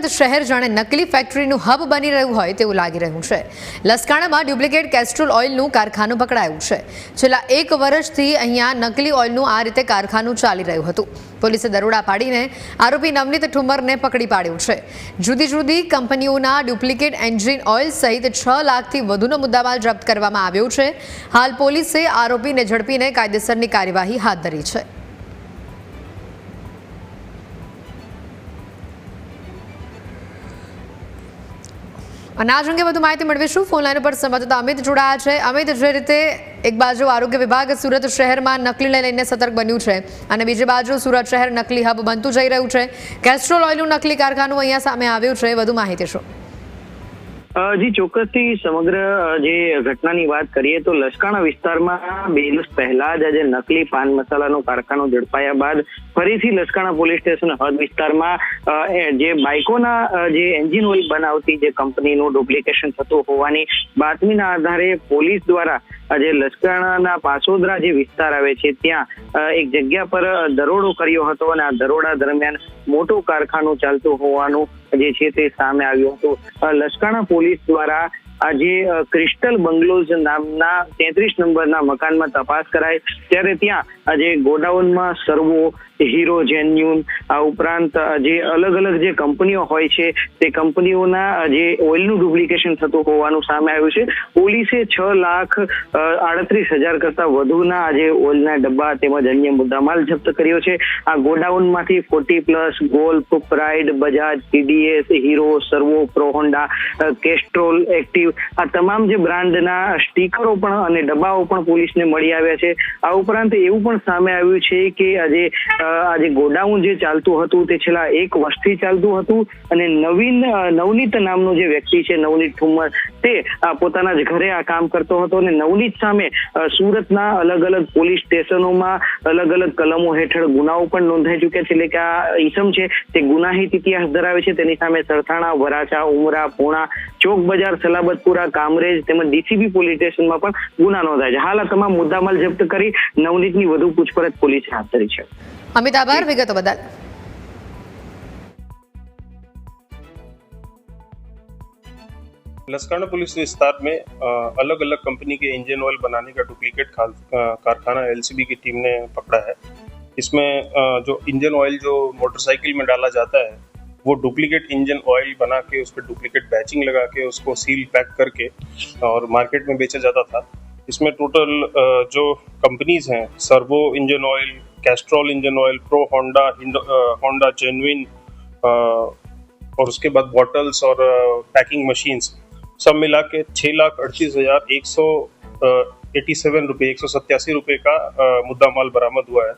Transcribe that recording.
સુરત શહેર જાણે નકલી ફેક્ટરીનું હબ બની રહ્યું હોય તેવું લાગી રહ્યું છે. લસકાણામાં ડુપ્લિકેટ કેસ્ટ્રોલ ઓઇલનું કારખાનું પકડાયું છે. છેલ્લા એક વર્ષથી અહીંયા નકલી ઓઇલનું આ રીતે કારખાનું ચાલી રહ્યું હતું. પોલીસે દરોડા પાડીને આરોપી નવનીત ઠુમરને પકડી પાડ્યું છે. જુદી જુદી કંપનીઓના ડુપ્લિકેટ એન્જિન ઓઇલ સહિત છ લાખથી વધુનો મુદ્દામાલ જપ્ત કરવામાં આવ્યો છે. હાલ પોલીસે આરોપીને ઝડપીને કાયદેસરની કાર્યવાહી હાથ ધરી છે. અને આજ અંગે વધુ માહિતી મેળવીશું. ફોન લાઈન પર સંવાદદાતા અમિત જોડાયા છે. અમિત, જે રીતે એક બાજુ આરોગ્ય વિભાગ સુરત શહેરમાં નકલીને લઈને સતર્ક બન્યું છે અને બીજી બાજુ સુરત શહેર નકલી હબ બનતું જઈ રહ્યું છે. કેસ્ટ્રોલ ઓઇલનું નકલી કારખાનું અહીંયા સામે આવ્યું છે. વધુ માહિતી શું? જી, ચોક્કસથી સમગ્ર જે ઘટનાની વાત કરીએ તો લસકાણા વિસ્તારમાં બે દિવસ પહેલા જ આજે નકલી પાન મસાલાનું કારખાનું ઝડપાયા બાદ ફરીથી લસકાણા પોલીસ સ્ટેશન હદ વિસ્તારમાં જે બાઇકોના જે એન્જિન ઓઇલ બનાવતી જે કંપનીનું ડુપ્લિકેશન થતું હોવાની બાતમીના આધારે પોલીસ દ્વારા આજે લશ્કરના પાસોદરા જે વિસ્તાર આવે છે ત્યાં એક જગ્યા પર દરોડો કર્યો હતો અને આ દરોડા દરમિયાન મોટું કારખાનું ચાલતું હોવાનું જે છે તે સામે આવ્યું હતું. અ, પોલીસ દ્વારા આજે ક્રિસ્ટલ બંગલોઝ નામના તેત્રીસ નંબરના મકાનમાં તપાસ કરાઈ. ત્યારે ત્યાં આજે ગોડાઉનમાં સર્વો, હીરો જેન્યુન, આ ઉપરાંત જે અલગ અલગ જે કંપનીઓ હોય છે, તે કંપનીઓના જે ઓઇલનું ડુપ્લિકેશન થતું હોવાનું સામે આવ્યું છે. પોલીસે છ લાખ આડત્રીસ હજાર કરતા વધુના આજે ઓઇલના ડબ્બા તેમજ અન્ય મુદ્દામાલ જપ્ત કર્યો છે. આ ગોડાઉનમાંથી forty plus, Golf, Pride, Bajaj, TDS, Hero, Servo Pro Honda Castrol, Active, આ તમામ જે બ્રાન્ડના સ્ટીકરો પણ અને ડબ્બાઓ પણ પોલીસને મળી આવ્યા છે. આ ઉપરાંત એવું પણ સામે આવ્યું છે કે આજે આજે ગોડાઉન જે ચાલતું હતું તે છેલ્લા એક વર્ષથી ચાલતું હતું અને નવીન નવનીત નામનો જે વ્યક્તિ છે, નવનીત ઠુમ્મર તે પોતાના જ ઘરે આ કામ કરતો હતો અને નવનીત સામે સુરતના અલગ અલગ પોલીસ સ્ટેશનોમાં અલગ અલગ કલમો હેઠળ ગુનાઓ પણ નોંધાઈ ચુક્યા છે. એટલે કે આ ઈસમ છે તે ગુનાહિત ઇતિહાસ ધરાવે છે. તેની સામે સરથાણા, વરાછા, ઉમરા, પૂણા ચોક બજાર સલાબતપુરા કામરેજ તેમજ ડીસીબી પોલીસ સ્ટેશનમાં પણ ગુના નોંધાય છે હાલ આ તમામ મુદ્દામાલ જપ્ત કરી નવનીતની વધુ પૂછપરછ પોલીસે હાથ ધરી છે અમિત આભાર વિગતો બદલ लसकाना पुलिस विस्तार में अलग अलग कंपनी के इंजन ऑयल बनाने का डुप्लीकेट खाल- अ, कारखाना एलसीबी की टीम ने पकड़ा है इसमें अ, जो इंजन ऑयल जो मोटरसाइकिल में डाला जाता है वो डुप्लीकेट इंजन ऑयल बना के, उस पर डुप्लीकेट बैचिंग लगा के, उसको सील पैक करके, और मार्केट में बेचा जाता था। इसमें टोटल जो कंपनीज़ हैं Servo engine oil Castrol engine oil pro Honda Honda genuine और उसके बाद बॉटल्स और पैकिंग मशीन्स सब मिला के छः लाख अड़तीस हज़ार एक सौ एटी सेवन रुपये, एक सौ सत्तासी रुपये का मुद्दा माल बरामद हुआ है।